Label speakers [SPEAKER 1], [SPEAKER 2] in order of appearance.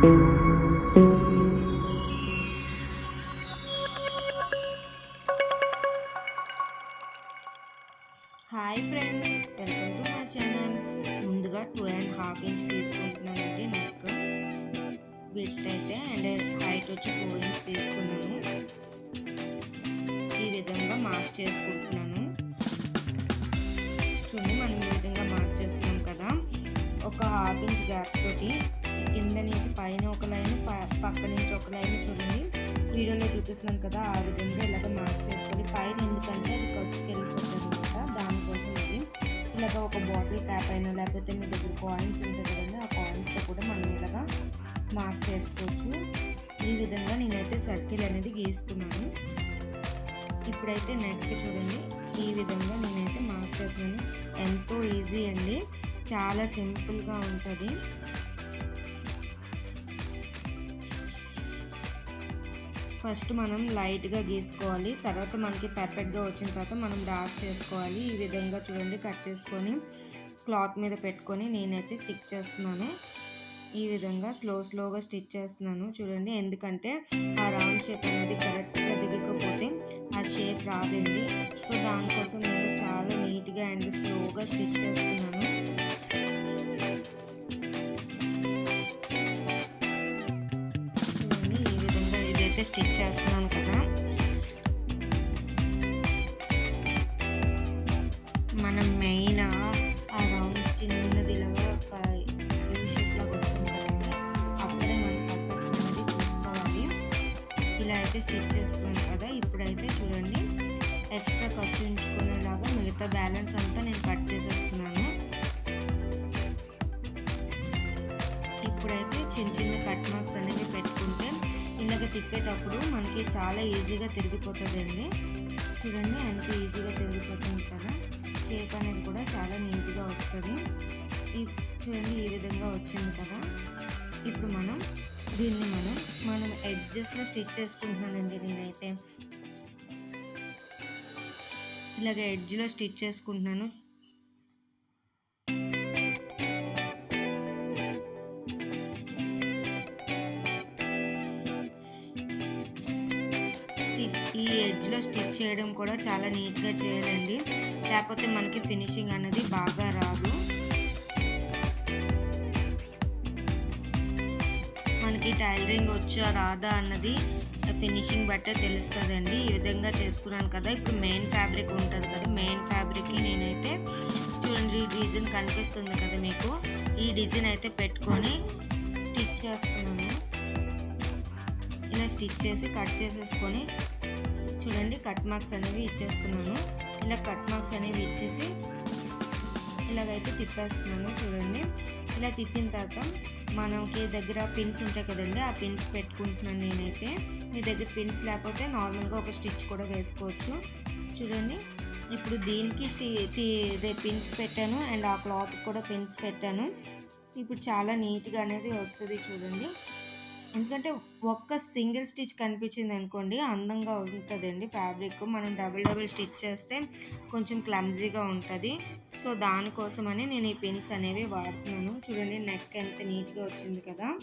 [SPEAKER 1] Hi friends welcome to my channel. ముందుగా two and half inch తీసుకుంటున్నానండి neck with అయితే and height వచ్చి four inch తీసుకున్నాను. ఈ విధంగా మార్క్ చేసుకుంటున్నాను. చూడండి మనం ఈ విధంగా మార్క్ చేస్తున్నాం కదా. ఒక హాఫ్ ఇంచ్ గ్యాప్ తోటి కింద నుంచి పైన ఒక లైన్ పక్క నుంచి ఒక లైన్ చూడండి. వీడియోలో చూపిస్తున్నాను కదా ఆ విధంగా ఇలాగ మార్క్ చేసుకోవాలి. పైన ఎందుకంటే అది ఖర్చుకి వెళ్ళిపోతుంది అనమాట. దానికోసం ఇది ఇలాగ ఒక బాటిల్ క్యాప్ అయినా లేకపోతే మీ దగ్గర కాయిన్స్ ఉంటాయి కదండి ఆ కాయిన్స్తో కూడా మనం ఇలాగ మార్క్ చేసుకోవచ్చు. ఈ విధంగా నేనైతే సర్కిల్ అనేది గీసుకున్నాను ఇప్పుడైతే నెక్ చూడండి. ఈ విధంగా నేనైతే మార్క్ చేస్తున్నాను. ఎంతో ఈజీ అండి. చాలా సింపుల్గా ఉంటుంది. ఫస్ట్ మనం లైట్గా గీసుకోవాలి. తర్వాత మనకి పర్ఫెక్ట్గా వచ్చిన తర్వాత మనం డార్క్ చేసుకోవాలి. ఈ విధంగా చూడండి కట్ చేసుకొని క్లాత్ మీద పెట్టుకొని నేనైతే స్టిక్ చేస్తున్నాను. ఈ విధంగా స్లో స్లోగా స్టిచ్ చేస్తున్నాను. చూడండి ఎందుకంటే ఆ రౌండ్ షేప్ అనేది కరెక్ట్గా దిగకపోతే ఆ షేప్ రాదండి. సో దానికోసం నేను చాలా నీట్గా అండ్ స్లోగా స్టిచ్ చేస్తున్నాను. అయితే స్టిచ్ చేస్తున్నాను కదా. మనం మెయిన్ ఆ రౌండ్ చిన్నది ఇలాగా ఒక వస్తుంది కదండి. అప్పుడే మనం పర్ఫెక్షన్ అనేది చూసుకోవాలి ఇలా అయితే స్టిచ్ చేసుకున్నాను కదా. ఇప్పుడైతే చూడండి ఎక్స్ట్రా ఖర్చు ఉంచుకునేలాగా మిగతా బ్యాలెన్స్ అంతా నేను కట్ చేసేస్తున్నాను. ఇప్పుడైతే చిన్న చిన్న కట్ మార్క్స్ అనేవి పెట్టుకుంటే ఇలాగ తిప్పేటప్పుడు మనకి చాలా ఈజీగా తిరిగిపోతుందండి. చూడండి అంత ఈజీగా తిరిగిపోతుంది కదా. షేప్ అనేది కూడా చాలా నీట్గా వస్తుంది. ఈ చూడండి ఈ విధంగా వచ్చింది కదా. ఇప్పుడు మనం దీన్ని మనం మనం ఎడ్జెస్లో స్టిచ్ చేసుకుంటున్నానండి నేనైతే. ఇలాగ ఎడ్జ్లో స్టిచ్ చేసుకుంటున్నాను. స్టిచ్ ఈ ఎడ్జ్లో స్టిచ్ చేయడం కూడా చాలా నీట్గా చేయాలండి. లేకపోతే మనకి ఫినిషింగ్ అనేది బాగా రాదు. మనకి టైలరింగ్ వచ్చా రాదా అన్నది ఫినిషింగ్ బట్టే తెలుస్తుందండి. ఈ విధంగా చేసుకున్నాను కదా ఇప్పుడు మెయిన్ ఫ్యాబ్రిక్ ఉంటుంది కదా మెయిన్ ఫ్యాబ్రిక్కి నేనైతే చూడండి డిజైన్ కనిపిస్తుంది కదా మీకు. ఈ డిజైన్ అయితే పెట్టుకొని స్టిచ్ చేస్తున్నాను. ఇలా స్టిచ్ చేసి కట్ చేసేసుకొని చూడండి కట్ మార్క్స్ అనేవి ఇచ్చేస్తున్నాను. ఇలా కట్ మార్క్స్ అనేవి ఇచ్చేసి ఇలాగైతే తిప్పేస్తున్నాను చూడండి. ఇలా తిప్పిన తర్వాత మనకి దగ్గర పిన్స్ ఉంటాయి కదండి ఆ పిన్స్ పెట్టుకుంటున్నాను నేనైతే. మీ దగ్గర పిన్స్ లేకపోతే నార్మల్గా ఒక స్టిచ్ కూడా వేసుకోవచ్చు. చూడండి ఇప్పుడు దీనికి స్టీ ఇదే పిన్స్ పెట్టాను అండ్ ఆ క్లాత్ కూడా పిన్స్ పెట్టాను. ఇప్పుడు చాలా నీట్గా అనేది వస్తుంది చూడండి. ఎందుకంటే ఒక్క సింగిల్ స్టిచ్ కనిపించింది అనుకోండి అందంగా ఉంటుందండి ఫ్యాబ్రిక్. మనం డబుల్ డబుల్ స్టిచ్ చేస్తే కొంచెం క్లమ్జీగా ఉంటుంది. సో దానికోసమని నేను ఈ పిన్స్ అనేవి వాడుతున్నాను. చూడండి నెక్ ఎంత నీట్గా వచ్చింది కదా.